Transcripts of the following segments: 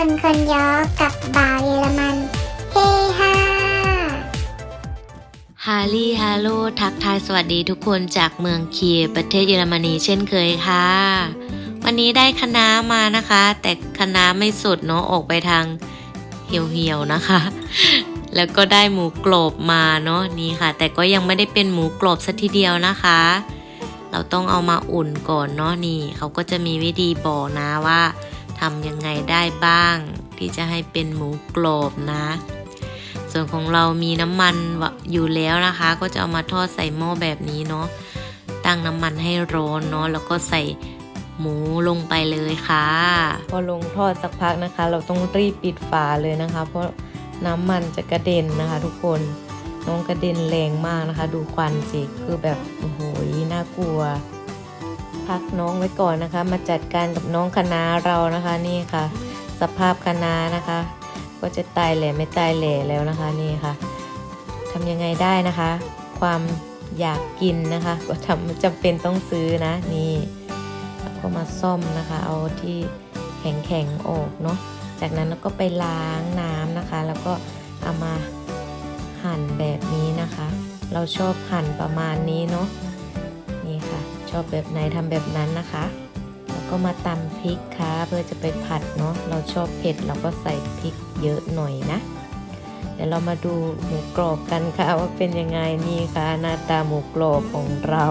ยอกับบ่าวเยอรมัน เฮฮาฮารี่ฮาโลทักทายสวัสดีทุกคนจากเมืองเคียร์ประเทศเยอรมนีเช่นเคยค่ะ วันนี้ได้คณะมานะคะ แต่คณะไม่สุดเนาะออกไปทางเหี่ยวๆนะคะ แล้วก็ได้หมูกรอบมาเนาะนี่ค่ะ แต่ก็ยังไม่ได้เป็นหมูกรอบสัทีเดียวนะคะ เราต้องเอามาอุ่นก่อนเนาะนี่เขาก็จะมีวิธีบอกนะว่า ทำยังไงได้บ้าง ที่จะให้เป็นหมูกรอบนะ ส่วนของเรามีน้ำมันอยู่แล้วนะคะ ก็จะเอามาทอดใส่หม้อแบบนี้เนาะตั้งน้ำมันให้ร้อนเนาะแล้วก็ใส่หมูลงไปเลยค่ะ พอลงทอดสักพักนะคะ เราต้องรีบปิดฝาเลยนะคะ เพราะน้ำมันจะกระเด็นนะคะ ทุกคนน้องกระเด็นแรงมากนะคะ ดูควันสิคือแบบโอ้โหน่ากลัว พักน้องไว้ก่อนนะคะ มาจัดการกับน้องคณะเรานะคะนี่ค่ะ สภาพคณะนะคะ ก็จะตายแหล่ไม่ตายแหล่แล้วนะคะนี่ค่ะทำยังไงได้นะคะ ความอยากกินนะคะ ก็ทำจำเป็นต้องซื้อนะนี่แล้วก็มาซ่อมนะคะ เอาที่แข็งๆออกเนาะจากนั้นเราก็ไปล้างน้ำนะคะ แล้วก็เอามาหั่นแบบนี้นะคะ เราชอบหั่นประมาณนี้เนาะ ชอบแบบไหนทำแบบนั้นนะคะ แล้วก็มาตำพริกค่ะเพื่อจะไปผัดเนาะเราชอบเผ็ดเราก็ใส่พริกเยอะหน่อยนะเดี๋ยวเรามาดูหมูกรอบกันค่ะว่าเป็นยังไงนี่ค่ะหน้าตาหมูกรอบของเรา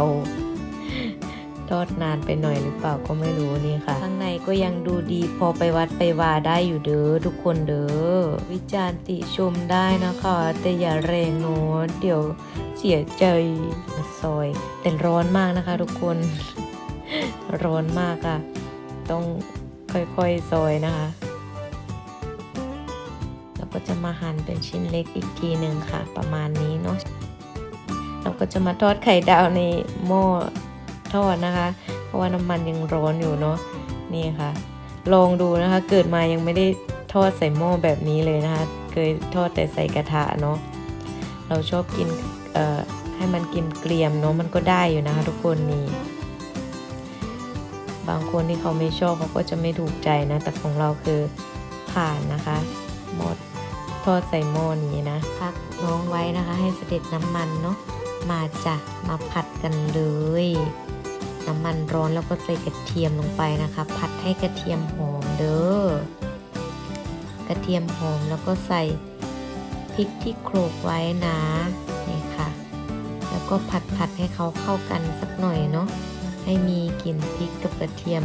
ทอดนานไปหน่อยหรือเปล่าก็ไม่รู้นี่ค่ะ ข้างในก็ยังดูดีพอไปวัดไปวาได้อยู่เด้อทุกคนเด้อวิจารณ์ติชมได้นะคะ แต่อย่าแรงเนอะเดี๋ยวเสียใจซอย แต่ร้อนมากนะคะ ทุกคน ร้อนมากอะต้องค่อยๆซอยนะคะแล้วก็จะมาหั่นเป็นชิ้นเล็กอีกทีหนึ่งค่ะ ประมาณนี้เนาะเราก็จะมาทอดไข่ดาวในหม้อ ทอดนะคะ เพราะว่าน้ำมันยังร้อนอยู่เนาะนี่ค่ะ ลองดูนะคะ เกิดมายังไม่ได้ทอดใส่หม้อแบบนี้เลยนะคะ เคยทอดแต่ใส่กระทะเนาะเราชอบกินเอ่อให้มันกินเกรียมเนาะมันก็ได้อยู่นะคะ ทุกคนนี่บางคนที่เขาไม่ชอบเขาก็จะไม่ถูกใจนะ แต่ของเราคือผ่านนะคะหมดทอดใส่หม้อนี้นะพักน้องไว้นะคะ ให้เสด็จน้ำมันเนาะมาจ้ะมาผัดกันเลย น้ำมันร้อนแล้วก็ใส่กระเทียมลงไปนะคะ ผัดให้กระเทียมหอมเด้อกระเทียมหอมแล้วก็ใส่พริกที่โขลกไว้นะนี่ค่ะ แล้วก็ผัดผัดให้เขาเข้ากันสักหน่อยเนาะให้มีกลิ่นพริกกับกระเทียม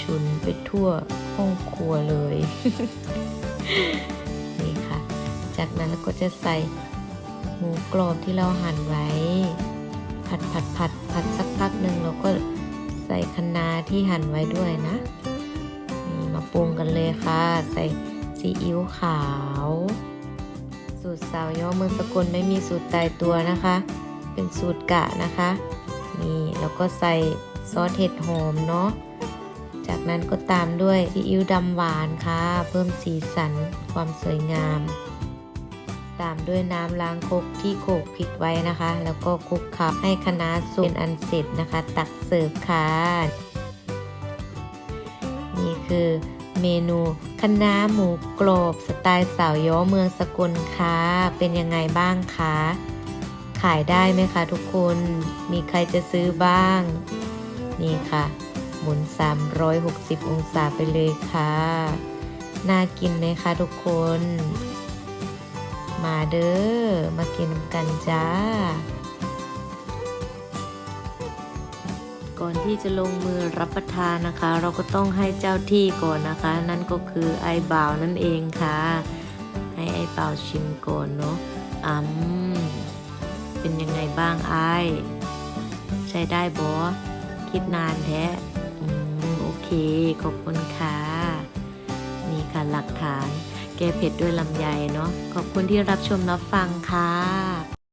ฉุนไปทั่วห้องครัวเลยนี่ค่ะ จากนั้นเราก็จะใส่หมูกรอบที่เราหั่นไว้ ผัดผัดผัดผัดสักพักหนึ่งเราก็ ส่คะน้าที่หั่นไว้ด้วยนะนี่มาปรุงกันเลยค่ะ ใส่ซีอิ๊วขาว สูตรสาวย่อเมืองสกลไม่มีสูตรตายตัวนะคะ เป็นสูตรกะนะคะ นี่แล้วก็ใส่ซอสเห็ดหอมเนาะจากนั้นก็ตามด้วยซีอิ๊วดำหวานค่ะ เพิ่มสีสันความสวยงามามด้วยน้ำล้างครกที่โขกพริกไว้นะคะ แล้วก็คลุกเคล้าให้คณะสุกเป็นอันเสร็จนะคะ ตักเสิร์ฟค่ะ นี่คือเมนูคณะหมูกรอบสไตล์สาวย้อเมืองสกลค่ะ เป็นยังไงบ้างคะ ขายได้ไหมคะทุกคน มีใครจะซื้อบ้าง นี่ค่ะ หมุน 360 องศาไปเลยค่ะ น่ากินไหมคะทุกคน มาเด้อ มากินกันจ้า ก่อนที่จะลงมือรับประทานนะคะ เราก็ต้องให้เจ้าที่ก่อนนะคะ นั่นก็คือไอ้บ่าวนั่นเองค่ะ ให้ไอ้บ่าวชิมก่อนเนาะอืมเป็นยังไงบ้างไอ้ใช้ได้บอคิดนานแท้อืมโอเค ขอบคุณค่ะ นี่ค่ะหลักฐาน แก้เผ็ดด้วยลำไยเนาะขอบคุณที่รับชมรับฟังค่ะ